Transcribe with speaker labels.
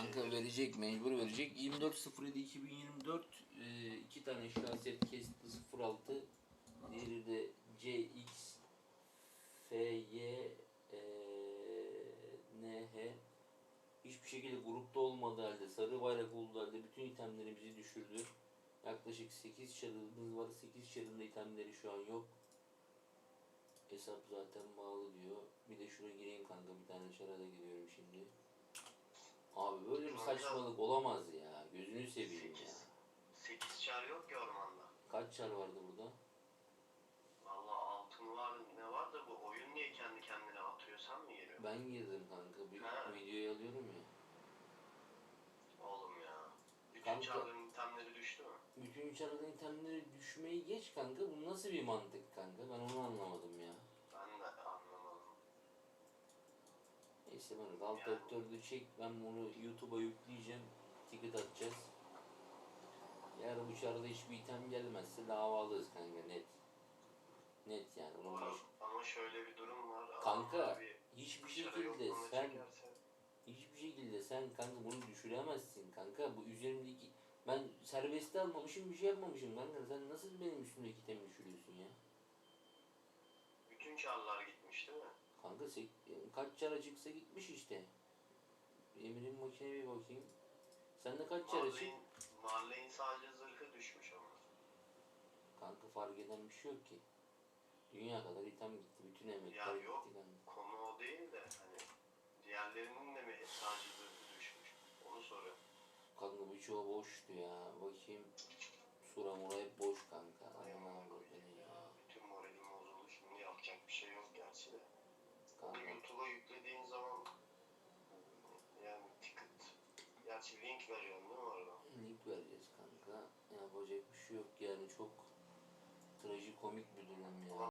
Speaker 1: Kanka verecek, mecbur verecek. 24.07.2024 e, iki tane şahsiyet kesti 06. Diğeri de CX FY e, NH hiçbir şekilde grupta olmadığı halde, sarı bayrak olduğu halde bütün itemlerimizi düşürdü. Yaklaşık 8 çarımız var. 8 çarında itemleri şu an yok. Hesap zaten bağlı diyor. Bir de şuraya gireyim kanka bir tane çara da giriyorum şimdi. Abi böyle bir saçmalık olamaz ya. Gözünü seveyim ya.
Speaker 2: Sekiz. 8 çar yok ki ormanda.
Speaker 1: Kaç çar vardı burada?
Speaker 2: Valla altın var ne var da bu oyun niye kendi kendine atıyor sen mi giriyorsun?
Speaker 1: Ben girdim kanka. Bir
Speaker 2: Ha.
Speaker 1: videoyu alıyorum ya.
Speaker 2: Oğlum ya. Bütün
Speaker 1: Kanka.
Speaker 2: çarların itemleri düştü mü?
Speaker 1: Bütün çarların itemleri düşmeyi geç kanka. Bu nasıl bir mantık kanka? Ben onu anlamadım ya.
Speaker 2: Ben de anlamadım.
Speaker 1: Neyse ben alt. F4'ü çek. Ben bunu YouTube'a yükleyeceğim. Ticket atacağız. Eğer bu çarda hiçbir item gelmezse davalıyız kanka net. Net yani. Bunu
Speaker 2: Ama, şöyle bir durum var.
Speaker 1: Kanka
Speaker 2: Abi,
Speaker 1: hiçbir şekilde sen
Speaker 2: çekerse-
Speaker 1: hiçbir şekilde sen kanka bunu düşüremezsin kanka. Bu üzerimdeki ben serbestte almamışım bir şey yapmamışım kanka. Sen nasıl benim üstümdeki itemi düşürüyorsun ya?
Speaker 2: Bütün çarlar gitmiş değil mi?
Speaker 1: Kanka sek- kaç çara çıksa gitmiş işte. Emir'in makine bir bakayım. Sende kaç çara çık?
Speaker 2: Marley'in, sadece zırhı düşmüş ama.
Speaker 1: Kanka fark eden bir şey yok ki. Dünya kadar item gitti. Bütün emekler
Speaker 2: Ya
Speaker 1: gitti
Speaker 2: yok.
Speaker 1: kanka.
Speaker 2: Konu o değil de hani diğerlerinin de mi sadece zırhı düşmüş? Onu soruyorum.
Speaker 1: Kanka birçoğu boştu ya. Bakayım. Sura mura hep boş kanka.
Speaker 2: Ay
Speaker 1: Aman
Speaker 2: aman
Speaker 1: Allah'ım
Speaker 2: koyayım
Speaker 1: beni
Speaker 2: ya.
Speaker 1: ya.
Speaker 2: Bütün moralim bozuldu. Şimdi yapacak bir şey yok gerçi de. Bunu
Speaker 1: Kanka.
Speaker 2: YouTube'a yüklediğin zaman yani ticket gerçi link veriyorsun değil mi orada?
Speaker 1: Link vereceğiz kanka. Yapacak bir şey yok yani çok trajikomik bir durum ya.